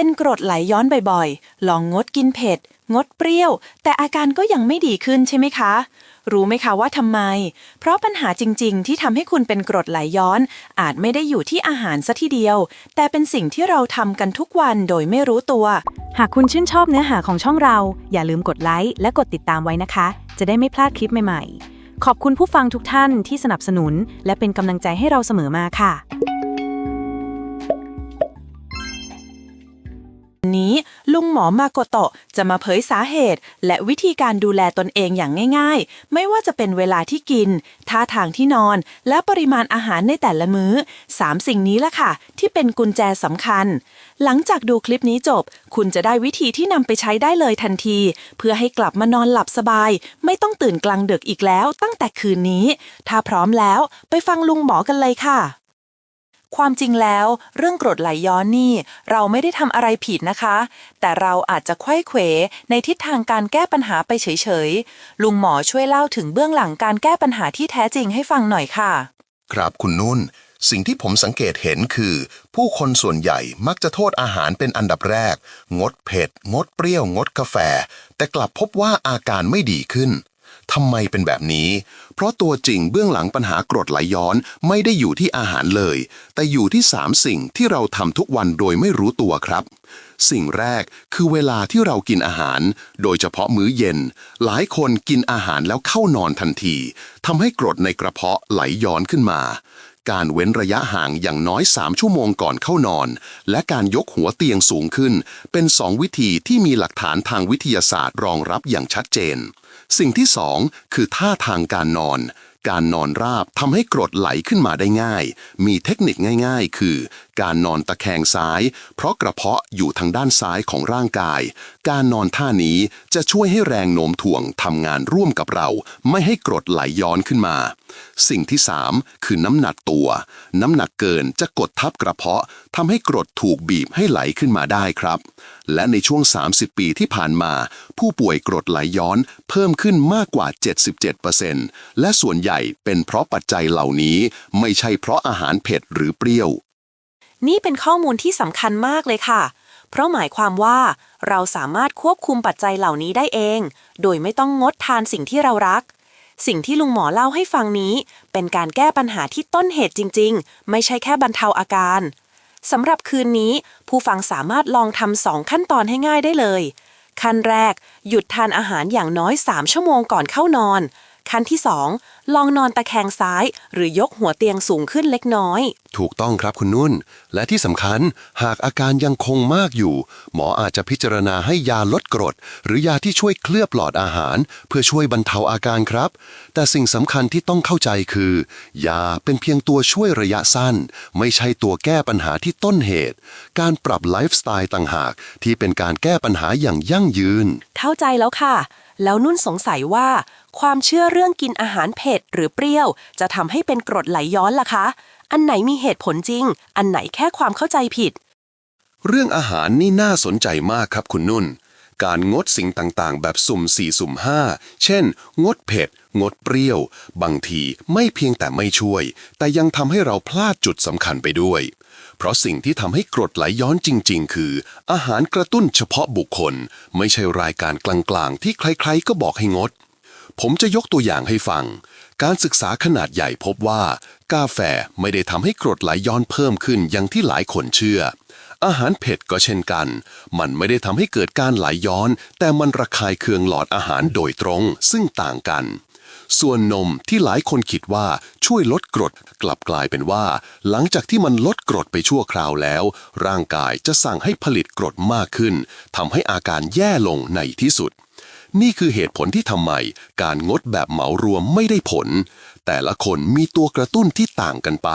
เป็นกรดไหลย้อนบ่อยๆ ลองงดกินเผ็ด งดเปรี้ยว แต่อาการก็ยังไม่ดีขึ้นใช่ไหมคะ รู้ไหมคะว่าทำไม เพราะปัญหาจริงๆ ที่ทำให้คุณเป็นกรดไหลย้อน อาจไม่ได้อยู่ที่อาหารซะทีเดียว แต่เป็นสิ่งที่เราทำกันทุกวันโดยไม่รู้ตัว หากคุณชื่นชอบเนื้อหาของช่องเรา อย่าลืมกดไลค์และกดติดตามไว้นะคะ จะได้ไม่พลาดคลิปใหม่ๆ ขอบคุณผู้ฟังทุกท่านที่สนับสนุน และเป็นกำลังใจให้เราเสมอมาค่ะ ลุงหมอมาโกโตะจะมาเผยสาเหตุ และวิธีการดูแลตนเองอย่างง่าย ๆ ไม่ว่าจะเป็นเวลาที่กิน ท่าทางที่นอน และปริมาณอาหารในแต่ละมื้อสามสิ่งนี้ละค่ะ ที่เป็นกุญแจสำคัญ หลังจากดูคลิปนี้จบ คุณจะได้วิธีที่นำไปใช้ได้เลยทันที เพื่อให้กลับมานอนหลับสบาย ไม่ต้องตื่นกลางดึกอีกแล้ว ตั้งแต่คืนนี้ ถ้าพร้อมแล้ว ไปฟังลุงหมอกันเลยค่ะ ความจริงแล้ว เรื่องกรดไหลย้อนนี่ เราไม่ได้ทำอะไรผิดนะคะ แต่เราอาจจะไขว้เขวในทิศทางการแก้ปัญหาไปเฉยๆ ลุงหมอช่วยเล่าถึงเบื้องหลังการแก้ปัญหาที่แท้จริงให้ฟังหน่อยค่ะ ครับคุณนุ่น สิ่งที่ผมสังเกตเห็นคือ ผู้คนส่วนใหญ่มักจะโทษอาหารเป็นอันดับแรก งดเผ็ด งดเปรี้ยว งดกาแฟ แต่กลับพบว่าอาการไม่ดีขึ้นทำไมเป็นแบบนี้ เพราะตัวจริงเบื้องหลังปัญหากรดไหลย้อนไม่ได้อยู่ที่อาหารเลย แต่อยู่ที่สามสิ่งที่เราทำทุกวันโดยไม่รู้ตัวครับ สิ่งแรกคือเวลาที่เรากินอาหาร โดยเฉพาะมื้อเย็น หลายคนกินอาหารแล้วเข้านอนทันทีทำให้กรดในกระเพาะไหลย้อนขึ้นมาการเว้นระยะห่างอย่างน้อย 3 ชั่วโมงก่อนเข้านอน และการยกหัวเตียงสูงขึ้น เป็น 2 วิธีที่มีหลักฐานทางวิทยาศาสตร์รองรับอย่างชัดเจน สิ่งที่ 2 คือท่าทางการนอน การนอนราบทำให้กรดไหลขึ้นมาได้ง่าย มีเทคนิคง่าย ๆ คือ การนอนตะแคงซ้าย เพราะกระเพาะอยู่ทางด้านซ้ายของร่างกาย การนอนท่านี้จะช่วยให้แรงโน้มถ่วงทำงานร่วมกับเรา ไม่ให้กรดไหลย้อนขึ้นมา สิ่งที่ 3 คือน้ำหนักตัว น้ำหนักเกินจะกดทับกระเพาะทำให้กรดถูกบีบให้ไหลขึ้นมาได้ครับ และในช่วง 30 ปีที่ผ่านมา ผู้ป่วยกรดไหลย้อนเพิ่มขึ้นมากกว่า 77%และส่วนใหญ่เป็นเพราะปัจจัยเหล่านี้ไม่ใช่เพราะอาหารเผ็ดหรือเปรี้ยว นี่เป็นข้อมูลที่สำคัญมากเลยค่ะ เพราะหมายความว่าเราสามารถควบคุมปัจจัยเหล่านี้ได้เอง โดยไม่ต้องงดทานสิ่งที่เรารัก สิ่งที่ลุงหมอเล่าให้ฟังนี้ เป็นการแก้ปัญหาที่ต้นเหตุจริง ๆ ไม่ใช่แค่บรรเทาอาการสำหรับคืนนี้ ผู้ฟังสามารถลองทำสองขั้นตอนให้ง่ายได้เลย ขั้นแรก หยุดทานอาหารอย่างน้อย 3 ชั่วโมงก่อนเข้านอน ขั้นที่ 2 ลองนอนตะแคงซ้าย หรือยกหัวเตียงสูงขึ้นเล็กน้อย ถูกต้องครับคุณนุ่น และที่สำคัญหากอาการยังคงมากอยู่ หมออาจจะพิจารณาให้ยาลดกรด หรือยาที่ช่วยเคลือบหลอดอาหาร เพื่อช่วยบรรเทาอาการครับ แต่สิ่งสำคัญที่ต้องเข้าใจคือ ยาเป็นเพียงตัวช่วยระยะสั้น ไม่ใช่ตัวแก้ปัญหาที่ต้นเหตุ การปรับไลฟ์สไตล์ต่างหาก ที่เป็นการแก้ปัญหาอย่างยั่งยืน เข้าใจแล้วค่ะ แล้วนุ่นสงสัยว่า ความเชื่อเรื่องกินอาหารเผ็ดหรือเปรี้ยว จะทำให้เป็นกรดไหลย้อนล่ะคะ อันไหนมีเหตุผลจริง อันไหนแค่ความเข้าใจผิด เรื่องอาหารนี่น่าสนใจมากครับคุณนุ่น การงดสิ่งต่างๆ แบบสุ่ม4สุ่ม5เช่น งดเผ็ด งดเปรี้ยว บางทีไม่เพียงแต่ไม่ช่วย แต่ยังทำให้เราพลาดจุดสำคัญไปด้วย เพราะสิ่งที่ทำให้กรดไหลย้อนจริง ๆ คือ อาหารกระตุ้นเฉพาะบุคคล ไม่ใช่รายการกลางๆ ที่ใครๆก็บอกให้งด ผมจะยกตัวอย่างให้ฟัง การศึกษาขนาดใหญ่พบว่า กาแฟไม่ได้ทำให้กรดไหลย้อนเพิ่มขึ้นอย่างที่หลายคนเชื่อ อาหารเผ็ดก็เช่นกัน มันไม่ได้ทำให้เกิดการไหลย้อน แต่มันระคายเคืองหลอดอาหารโดยตรงซึ่งต่างกัน ส่วนนมที่หลายคนคิดว่าช่วยลดกรดกลับกลายเป็นว่า หลังจากที่มันลดกรดไปชั่วคราวแล้ว ร่างกายจะสั่งให้ผลิตกรดมากขึ้นทำให้อาการแย่ลงในที่สุด นี่คือเหตุผลที่ทำไม การงดแบบเหมารวมไม่ได้ผล แต่ละคนมีตัวกระตุ้นที่ต่างกันไป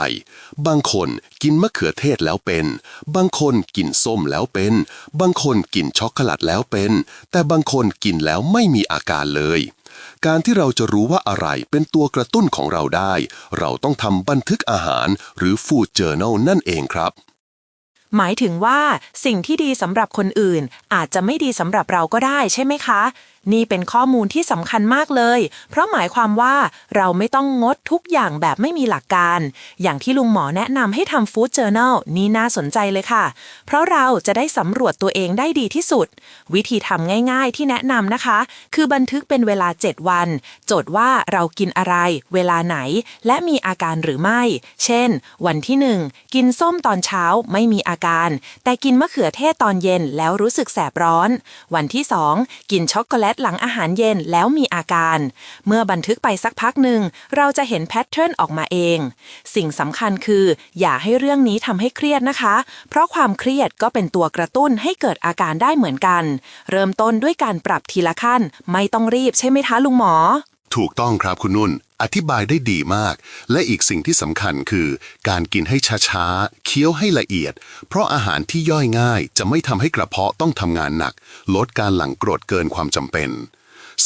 บางคนกินมะเขือเทศแล้วเป็น บางคนกินส้มแล้วเป็น บางคนกินช็อกโกแลตแล้วเป็น แต่บางคนกินแล้วไม่มีอาการเลย การที่เราจะรู้ว่าอะไรเป็นตัวกระตุ้นของเราได้ เราต้องทำบันทึกอาหารหรือ Food Journal นั่นเองครับหมายถึงว่าสิ่งที่ดีสำหรับคนอื่น อาจจะไม่ดีสำหรับเราก็ได้ใช่ไหมคะ นี่เป็นข้อมูลที่สำคัญมากเลย เพราะหมายความว่าเราไม่ต้องงดทุกอย่างแบบไม่มีหลักการ อย่างที่ลุงหมอแนะนำให้ทำฟู้ดเจอ r น a ลนี่น่าสนใจเลยค่ะ เพราะเราจะได้สำรวจตัวเองได้ดีที่สุด วิธีทำง่ายๆที่แนะนำนะคะ คือบันทึกเป็นเวลา 7 วัน โจทย์ว่าเรากินอะไร เวลาไหน และมีอาการหรือไม่ เช่น วันที่ 1 กินส้มตอนเช้าไม่มีอาการ แต่กินมะเขือเทศตอนเย็นแล้วรู้สึกแสบร้อน วันที่ 2 กินช็อกโกแลตหลังอาหารเย็นแล้วมีอาการ เมื่อบันทึกไปสักพักหนึ่ง เราจะเห็นแพทเทิร์นออกมาเอง สิ่งสำคัญคือ อย่าให้เรื่องนี้ทำให้เครียดนะคะ เพราะความเครียดก็เป็นตัวกระตุ้นให้เกิดอาการได้เหมือนกัน เริ่มต้นด้วยการปรับทีละขั้น ไม่ต้องรีบใช่ไหมคะลุงหมอ ถูกต้องครับคุณนุ่น อธิบายได้ดีมาก และอีกสิ่งที่สำคัญคือ การกินให้ช้าๆ เคี้ยวให้ละเอียด เพราะอาหารที่ย่อยง่าย จะไม่ทำให้กระเพาะต้องทำงานหนัก ลดการหลั่งกรดเกินความจำเป็น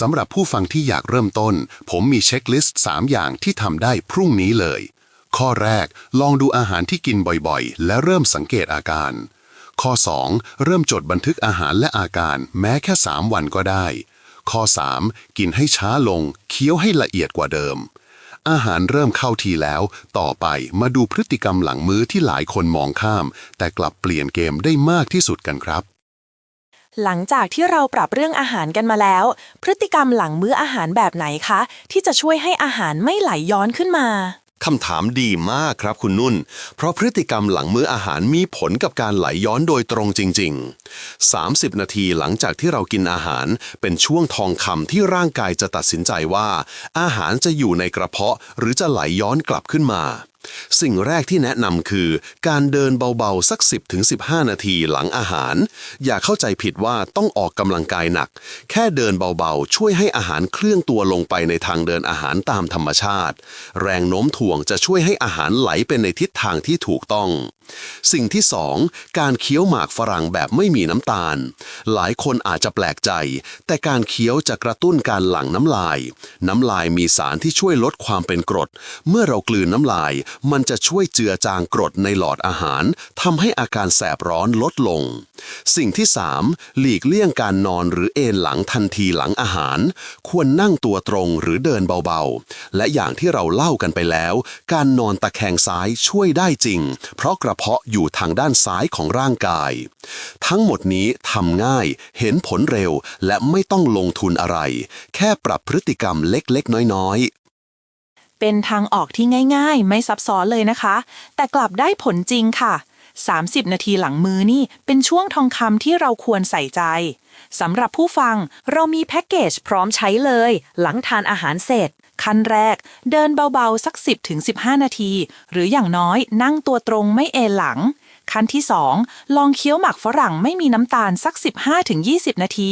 สำหรับผู้ฟังที่อยากเริ่มต้น ผมมีเช็คลิสต์ 3 อย่างที่ทำได้พรุ่งนี้เลย ข้อแรก ลองดูอาหารที่กินบ่อยๆ และเริ่มสังเกตอาการ ข้อ 2 เริ่มจดบันทึกอาหารและอาการ แม้แค่ 3 วันก็ได้ ข้อ 3 กินให้ช้าลง เคี้ยวให้ละเอียดกว่าเดิม อาหารเริ่มเข้าทีแล้ว ต่อไปมาดูพฤติกรรมหลังมื้อที่หลายคนมองข้าม แต่กลับเปลี่ยนเกมได้มากที่สุดกันครับหลังจากที่เราปรับเรื่องอาหารกันมาแล้ว พฤติกรรมหลังมื้ออาหารแบบไหนคะ ที่จะช่วยให้อาหารไม่ไหลย้อนขึ้นมา คำถามดีมากครับคุณนุ่น เพราะพฤติกรรมหลังมื้ออาหารมีผลกับการไหลย้อนโดยตรงจริง ๆ 30 นาทีหลังจากที่เรากินอาหาร เป็นช่วงทองคำที่ร่างกายจะตัดสินใจว่า อาหารจะอยู่ในกระเพาะหรือจะไหลย้อนกลับขึ้นมา สิ่งแรกที่แนะนำคือ การเดินเบาๆ สัก 10-15 นาทีหลังอาหาร อย่าเข้าใจผิดว่าต้องออกกำลังกายหนัก แค่เดินเบาๆ ช่วยให้อาหารเคลื่อนตัวลงไปในทางเดินอาหารตามธรรมชาติ แรงโน้มถ่วงจะช่วยให้อาหารไหลเป็นในทิศทางที่ถูกต้อง สิ่งที่สองการเคี้ยวหมากฝรั่งแบบไม่มีน้ำตาล หลายคนอาจจะแปลกใจ แต่การเคี้ยวจะกระตุ้นการหลั่งน้ำลาย น้ำลายมีสารที่ช่วยลดความเป็นกรด เมื่อเรากลืนน้ำลายมันจะช่วยเจือจางกรดในหลอดอาหารทำให้อาการแสบร้อนลดลง สิ่งที่สามหลีกเลี่ยงการนอนหรือเอนหลังทันทีหลังอาหาร ควรนั่งตัวตรงหรือเดินเบาๆ และอย่างที่เราเล่ากันไปแล้ว การนอนตะแคงซ้ายช่วยได้จริง เพราะกระเพาะอยู่ทางด้านซ้ายของร่างกาย ทั้งหมดนี้ทำง่าย เห็นผลเร็ว และไม่ต้องลงทุนอะไร แค่ปรับพฤติกรรมเล็กๆ น้อยๆ เป็นทางออกที่ง่าย ๆ ไม่ซับซ้อนเลยนะคะ แต่กลับได้ผลจริงค่ะ 30 นาทีหลังมือนี่เป็นช่วงทองคำที่เราควรใส่ใจสำหรับผู้ฟังเรามีแพ็กเกจพร้อมใช้เลย หลังทานอาหารเสร็จ ขั้นแรก เดินเบาๆ สัก 10-15 นาที หรืออย่างน้อยนั่งตัวตรงไม่เอนหลัง ขั้นที่ 2 ลองเคี้ยวหมักฝรั่งไม่มีน้ำตาลสัก 15-20 นาที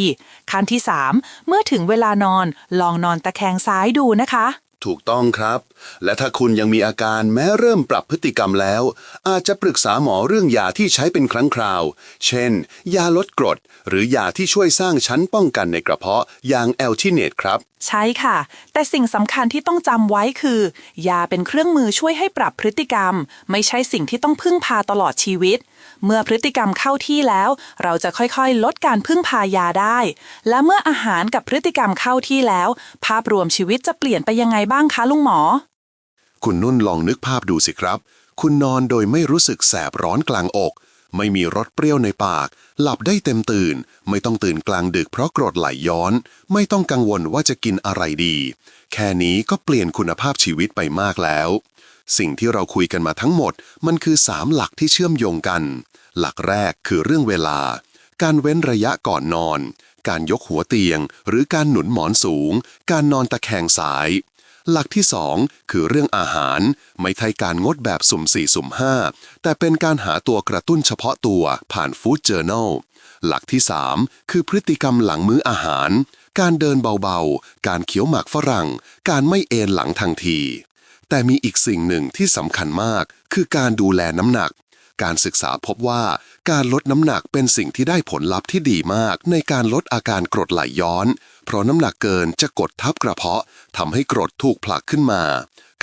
ขั้นที่ 3 เมื่อถึงเวลานอน ลองนอนตะแคงซ้ายดูนะคะ ถูกต้องครับ และถ้าคุณยังมีอาการแม้เริ่มปรับพฤติกรรมแล้ว อาจจะปรึกษาหมอเรื่องยาที่ใช้เป็นครั้งคราว เช่น ยาลดกรด หรือยาที่ช่วยสร้างชั้นป้องกันในกระเพาะอย่างแอลทิเนตครับ ใช่ค่ะ แต่สิ่งสำคัญที่ต้องจำไว้คือ ยาเป็นเครื่องมือช่วยให้ปรับพฤติกรรม ไม่ใช่สิ่งที่ต้องพึ่งพาตลอดชีวิต เมื่อพฤติกรรมเข้าที่แล้ว เราจะค่อยๆ ลดการพึ่งพายาได้ และเมื่ออาหารกับพฤติกรรมเข้าที่แล้ว ภาพรวมชีวิตจะเปลี่ยนไปยังไงบ้างคะลุงหมอ คุณนุ่นลองนึกภาพดูสิครับ คุณนอนโดยไม่รู้สึกแสบร้อนกลางอก ไม่มีรสเปรี้ยวในปาก หลับได้เต็มตื่น ไม่ต้องตื่นกลางดึกเพราะกรดไหลย้อน ไม่ต้องกังวลว่าจะกินอะไรดี แค่นี้ก็เปลี่ยนคุณภาพชีวิตไปมากแล้ว สิ่งที่เราคุยกันมาทั้งหมด มันคือสามหลักที่เชื่อมโยงกัน หลักแรกคือเรื่องเวลา การเว้นระยะก่อนนอน การยกหัวเตียง หรือการหนุนหมอนสูง การนอนตะแคงสาย หลักที่สองคือเรื่องอาหาร ไม่ใช่การงดแบบสุ่มสี่สุ่มห้าแต่เป็นการหาตัวกระตุ้นเฉพาะตัวผ่านฟู้ดเจอร์น l หลักที่สามคือพฤติกรรมหลังมื้ออาหาร การเดินเบาๆ การเคี้ยวหมากฝรั่ง การไม่เอนหลังทันที แต่มีอีกสิ่งหนึ่งที่สำคัญมาก คือการดูแลน้ำหนัก การศึกษาพบว่าการลดน้ำหนักเป็นสิ่งที่ได้ผลลัพธ์ที่ดีมาก ในการลดอาการกรดไหลย้อน เพราะน้ำหนักเกินจะกดทับกระเพาะทำให้กรดถูกผลักขึ้นมา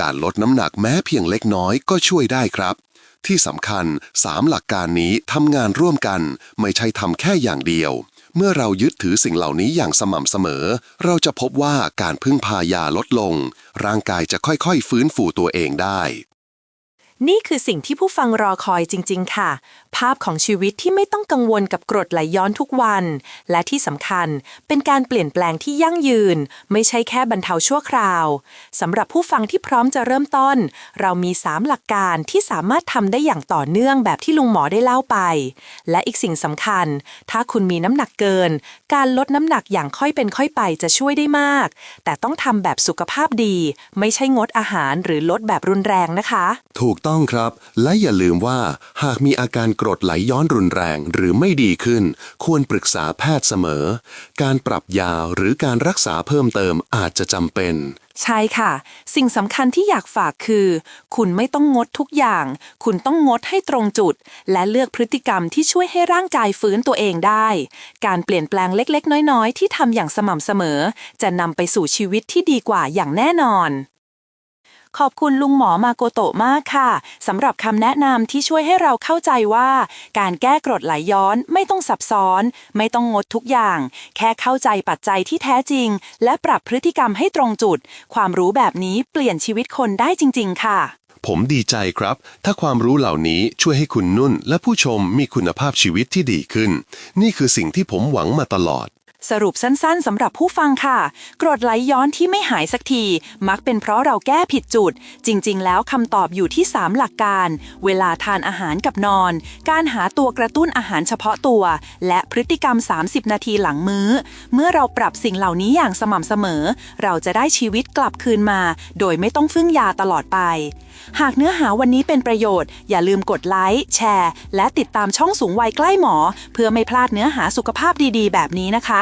การลดน้ำหนักแม้เพียงเล็กน้อยก็ช่วยได้ครับที่สำคัญ 3 หลักการนี้ทำงานร่วมกัน ไม่ใช่ทำแค่อย่างเดียว เมื่อเรายึดถือสิ่งเหล่านี้อย่างสม่ำเสมอ เราจะพบว่าการพึ่งพายาลดลง ร่างกายจะค่อยๆ ฟื้นฟูตัวเองได้ นี่คือสิ่งที่ผู้ฟังรอคอยจริง ๆ ค่ะ ภาพของชีวิตที่ไม่ต้องกังวลกับกรดไหลย้อนทุกวัน และที่สำคัญเป็นการเปลี่ยนแปลงที่ยั่งยืน ไม่ใช่แค่บรรเทาชั่วคราวสำหรับผู้ฟังที่พร้อมจะเริ่มต้น เรามี 3 หลักการที่สามารถทำได้อย่างต่อเนื่องแบบที่ลุงหมอได้เล่าไป และอีกสิ่งสำคัญ ถ้าคุณมีน้ำหนักเกิน การลดน้ำหนักอย่างค่อยเป็นค่อยไปจะช่วยได้มาก แต่ต้องทำแบบสุขภาพดี ไม่ใช่งดอาหารหรือลดแบบรุนแรงนะคะ ถูกต้องครับ และอย่าลืมว่าหากมีอาการกรดไหลย้อนรุนแรงหรือไม่ดีขึ้น ควรปรึกษาแพทย์เสมอ การปรับยาหรือการรักษาเพิ่มเติมอาจจะจำเป็น ใช่ค่ะ สิ่งสำคัญที่อยากฝากคือ คุณไม่ต้องงดทุกอย่าง คุณต้องงดให้ตรงจุด และเลือกพฤติกรรมที่ช่วยให้ร่างกายฟื้นตัวเองได้ การเปลี่ยนแปลงเล็กๆ น้อยๆ ที่ทำอย่างสม่ำเสมอ จะนำไปสู่ชีวิตที่ดีกว่าอย่างแน่นอน ขอบคุณลุงหมอมาโกโตะมากค่ะสำหรับคำแนะนำที่ช่วยให้เราเข้าใจว่า การแก้กรดไหลย้อนไม่ต้องซับซ้อน ไม่ต้องงดทุกอย่าง แค่เข้าใจปัจจัยที่แท้จริง และปรับพฤติกรรมให้ตรงจุด ความรู้แบบนี้เปลี่ยนชีวิตคนได้จริง ๆ ค่ะผมดีใจครับ ถ้าความรู้เหล่านี้ช่วยให้คุณนุ่นและผู้ชมมีคุณภาพชีวิตที่ดีขึ้น นี่คือสิ่งที่ผมหวังมาตลอด สรุปสั้นๆสำหรับผู้ฟังค่ะ กรดไหลย้อนที่ไม่หายสักที มักเป็นเพราะเราแก้ผิดจุด จริง ๆ แล้วคำตอบอยู่ที่ 3 หลักการ เวลาทานอาหารกับนอน การหาตัวกระตุ้นอาหารเฉพาะตัว และพฤติกรรม 30 นาทีหลังมื้อ เมื่อเราปรับสิ่งเหล่านี้อย่างสม่ำเสมอ เราจะได้ชีวิตกลับคืนมา โดยไม่ต้องพึ่งยาตลอดไป หากเนื้อหาวันนี้เป็นประโยชน์ อย่าลืมกดไลค์แชร์ และติดตามช่องสูงวัยใกล้หมอ เพื่อไม่พลาดเนื้อหาสุขภาพดีๆ แบบนี้นะคะ